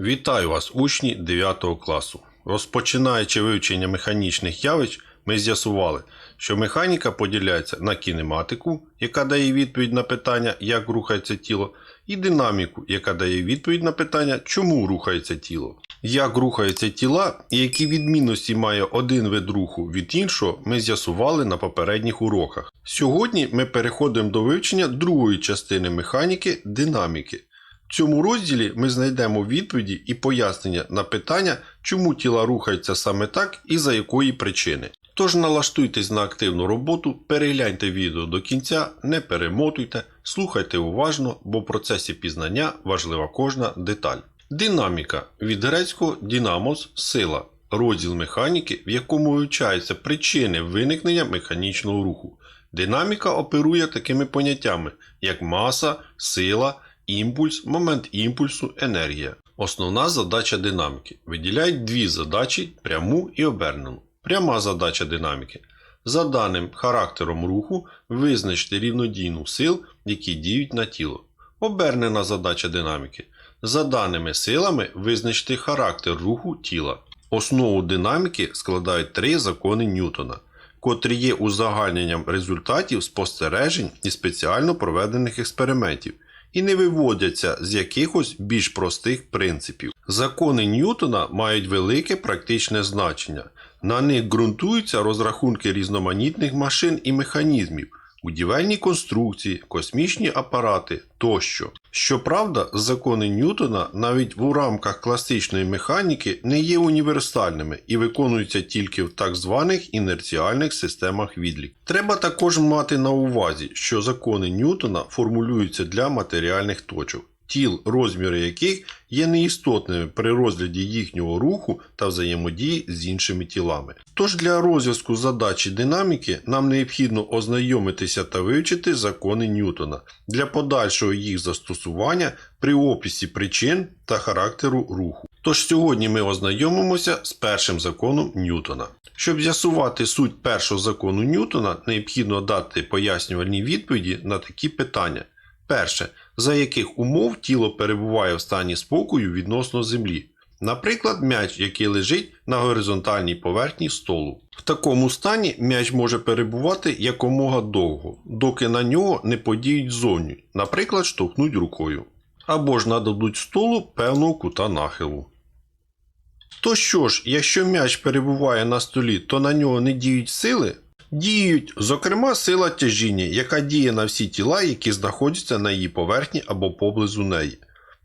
Вітаю вас, учні 9 класу. Розпочинаючи вивчення механічних явищ, ми з'ясували, що механіка поділяється на кінематику, яка дає відповідь на питання, як рухається тіло, і динаміку, яка дає відповідь на питання, чому рухається тіло. Як рухаються тіла і які відмінності має один вид руху від іншого, ми з'ясували на попередніх уроках. Сьогодні ми переходимо до вивчення другої частини механіки динаміки. В цьому розділі ми знайдемо відповіді і пояснення на питання, чому тіла рухаються саме так і за якої причини. Тож налаштуйтесь на активну роботу, перегляньте відео до кінця, не перемотуйте, слухайте уважно, бо в процесі пізнання важлива кожна деталь. Динаміка від грецького динамос сила, розділ механіки, в якому вивчаються причини виникнення механічного руху. Динаміка оперує такими поняттями, як маса, сила, імпульс, момент імпульсу, енергія. Основна задача динаміки. Виділяють дві задачі пряму і обернену. Пряма задача динаміки. За даним характером руху визначити рівнодійну сил, які діють на тіло. Обернена задача динаміки. За даними силами визначити характер руху тіла. Основу динаміки складають три закони Ньютона, котрі є узагальненням результатів спостережень і спеціально проведених експериментів і не виводяться з якихось більш простих принципів. Закони Ньютона мають велике практичне значення. На них ґрунтуються розрахунки різноманітних машин і механізмів, будівельні конструкції, космічні апарати тощо. Щоправда, закони Ньютона навіть в рамках класичної механіки не є універсальними і виконуються тільки в так званих інерціальних системах відлік. Треба також мати на увазі, що закони Ньютона формулюються для матеріальних точок. Тіл, розміри яких є неістотними при розгляді їхнього руху та взаємодії з іншими тілами. Тож для розв'язку задачі динаміки нам необхідно ознайомитися та вивчити закони Ньютона для подальшого їх застосування при описі причин та характеру руху. Тож сьогодні ми ознайомимося з першим законом Ньютона. Щоб з'ясувати суть першого закону Ньютона, необхідно дати пояснювальні відповіді на такі питання. Перше, за яких умов тіло перебуває в стані спокою відносно Землі. Наприклад, м'яч, який лежить на горизонтальній поверхні столу. В такому стані м'яч може перебувати якомога довго, доки на нього не подіють зовні, наприклад, штовхнуть рукою. Або ж нададуть столу певного кута нахилу. То що ж, якщо м'яч перебуває на столі, то на нього не діють сили? Діють, зокрема, сила тяжіння, яка діє на всі тіла, які знаходяться на її поверхні або поблизу неї.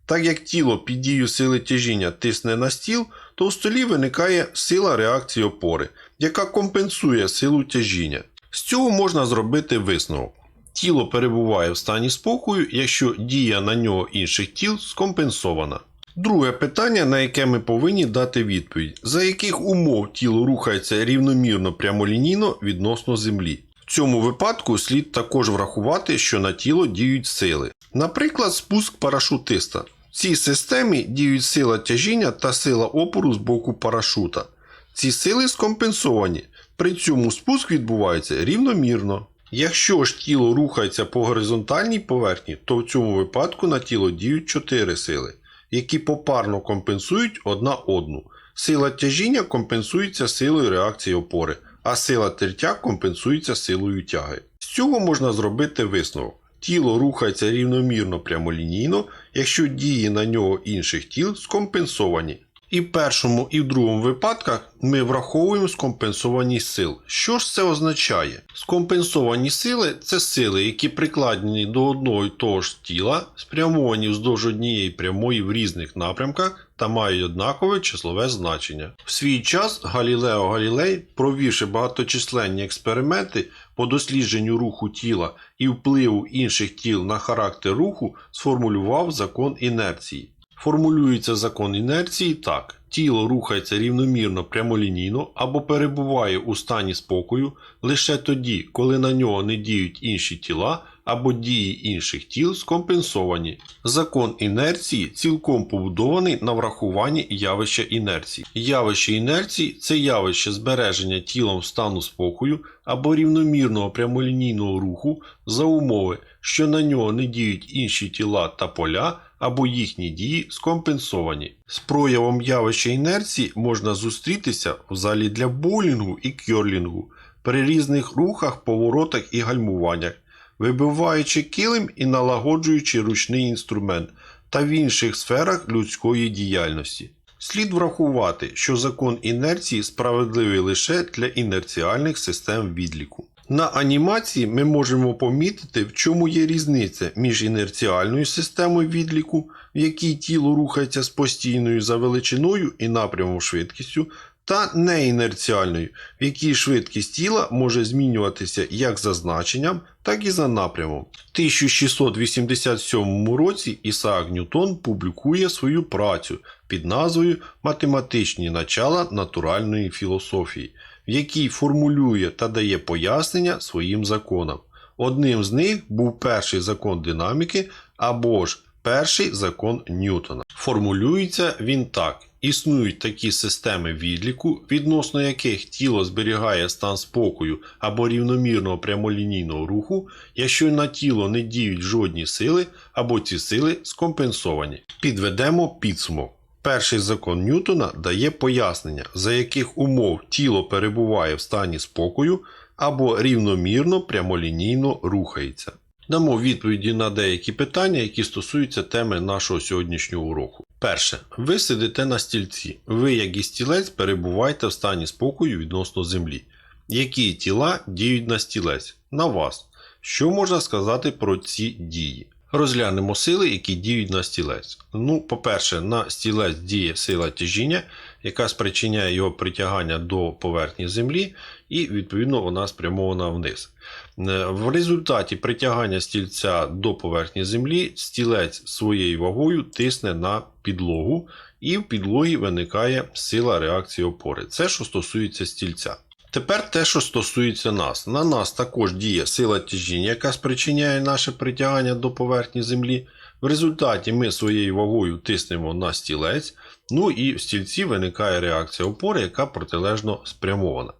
Так як тіло під дією сили тяжіння тисне на стіл, то у столі виникає сила реакції опори, яка компенсує силу тяжіння. З цього можна зробити висновок. Тіло перебуває в стані спокою, якщо дія на нього інших тіл скомпенсована. Друге питання, на яке ми повинні дати відповідь: за яких умов тіло рухається рівномірно прямолінійно відносно Землі. В цьому випадку слід також врахувати, що на тіло діють сили. Наприклад, спуск парашутиста. В цій системі діють сила тяжіння та сила опору з боку парашута. Ці сили скомпенсовані, при цьому спуск відбувається рівномірно. Якщо ж тіло рухається по горизонтальній поверхні, то в цьому випадку на тіло діють 4 сили які попарно компенсують одна одну. Сила тяжіння компенсується силою реакції опори, а сила тертя компенсується силою тяги. З цього можна зробити висновок. Тіло рухається рівномірно прямолінійно, якщо дії на нього інших тіл скомпенсовані. І в першому, і в другому випадках ми враховуємо скомпенсованість сил. Що ж це означає? Скомпенсовані сили це сили, які прикладені до одного і того ж тіла, спрямовані вздовж однієї прямої в різних напрямках та мають однакове числове значення. В свій час Галілео Галілей, провівши багаточисленні експерименти по дослідженню руху тіла і впливу інших тіл на характер руху, сформулював закон інерції. Формулюється закон інерції так: тіло рухається рівномірно прямолінійно або перебуває у стані спокою лише тоді, коли на нього не діють інші тіла або дії інших тіл скомпенсовані. Закон інерції цілком побудований на врахуванні явища інерції. Явище інерції це явище збереження тілом стану спокою або рівномірного прямолінійного руху за умови, що на нього не діють інші тіла та поля або їхні дії скомпенсовані. З проявом явища інерції можна зустрітися в залі для боулінгу і кьорлінгу при різних рухах, поворотах і гальмуваннях, вибиваючи килим і налагоджуючи ручний інструмент та в інших сферах людської діяльності. Слід врахувати, що закон інерції справедливий лише для інерціальних систем відліку. На анімації ми можемо помітити, в чому є різниця між інерціальною системою відліку, в якій тіло рухається з постійною за величиною і напрямом швидкістю, та неінерціальною, в якій швидкість тіла може змінюватися як за значенням, так і за напрямом. В 1687 році Ісаак Ньютон публікує свою працю під назвою Математичні начала натуральної філософії, в якій формулює та дає пояснення своїм законам. Одним з них був перший закон динаміки або ж перший закон Ньютона. Формулюється він так. Існують такі системи відліку, відносно яких тіло зберігає стан спокою або рівномірного прямолінійного руху, якщо на тіло не діють жодні сили або ці сили скомпенсовані. Підведемо підсумок. Перший закон Ньютона дає пояснення, за яких умов тіло перебуває в стані спокою або рівномірно прямолінійно рухається. Дамо відповіді на деякі питання, які стосуються теми нашого сьогоднішнього уроку. Перше, ви сидите на стільці. Ви, як і стілець, перебуваєте в стані спокою відносно землі. Які тіла діють на стілець? На вас. Що можна сказати про ці дії? Розглянемо сили, які діють на стілець. Ну, по-перше, на стілець діє сила тяжіння, яка спричиняє його притягання до поверхні землі, і відповідно вона спрямована вниз. Е, В результаті притягання стільця до поверхні землі стілець своєю вагою тисне на підлогу, і в підлогі виникає сила реакції опори. Це що стосується стільця. Тепер те, що стосується нас. На нас також діє сила тяжіння, яка спричиняє наше притягання до поверхні землі. В результаті ми своєю вагою тиснемо на стілець, ну і в стільці виникає реакція опори, яка протилежно спрямована.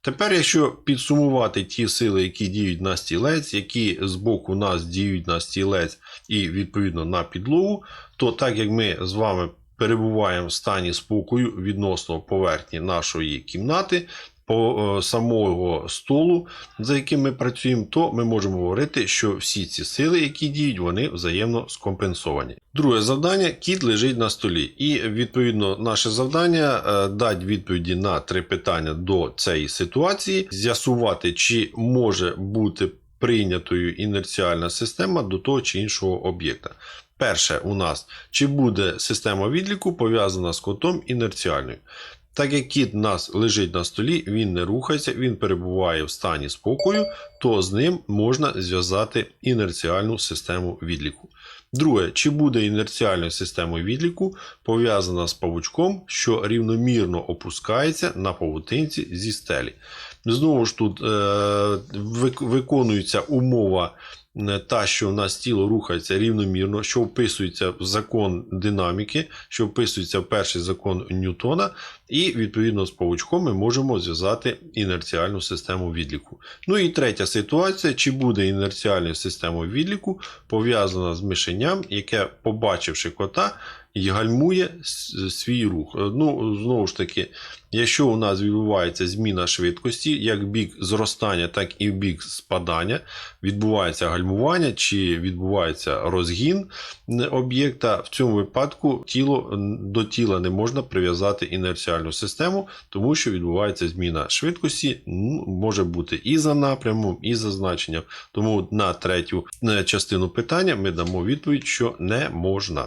Тепер, якщо підсумувати ті сили, які діють на стілець, які з боку нас діють на стілець і відповідно на підлогу, то так як ми з вами перебуваємо в стані спокою відносно поверхні нашої кімнати, по е, самого столу, за яким ми працюємо, то ми можемо говорити, що всі ці сили, які діють, вони взаємно скомпенсовані. Друге завдання кіт лежить на столі. І відповідно наше завдання е, дати відповіді на три питання до цієї ситуації, з'ясувати, чи може бути прийнятою інерціальна система до того чи іншого об'єкта. Перше у нас чи буде система відліку пов'язана з котом інерціальною. Так як кіт у нас лежить на столі, він не рухається, він перебуває в стані спокою, то з ним можна зв'язати інерціальну систему відліку. Друге, чи буде інерціальною системою відліку пов'язана з павучком, що рівномірно опускається на павутинці зі стелі. Знову ж тут е, виконується умова та, що в нас тіло рухається рівномірно, що вписується в закон динаміки, що вписується в перший закон Ньютона, і відповідно з павучком ми можемо зв'язати інерціальну систему відліку. Ну і третя ситуація: чи буде інерціальна система відліку пов'язана з мишенням, яке, побачивши кота, і гальмує свій рух. Е, Ну, знову ж таки, якщо у нас відбувається зміна швидкості, як бік зростання, так і в бік спадання, відбувається гальмування чи відбувається розгін об'єкта, в цьому випадку тіло до тіла не можна прив'язати інерціальну систему, тому що відбувається зміна швидкості, може бути і за напрямом, і за значенням. Тому на третю е, частину питання ми дамо відповідь, що не можна.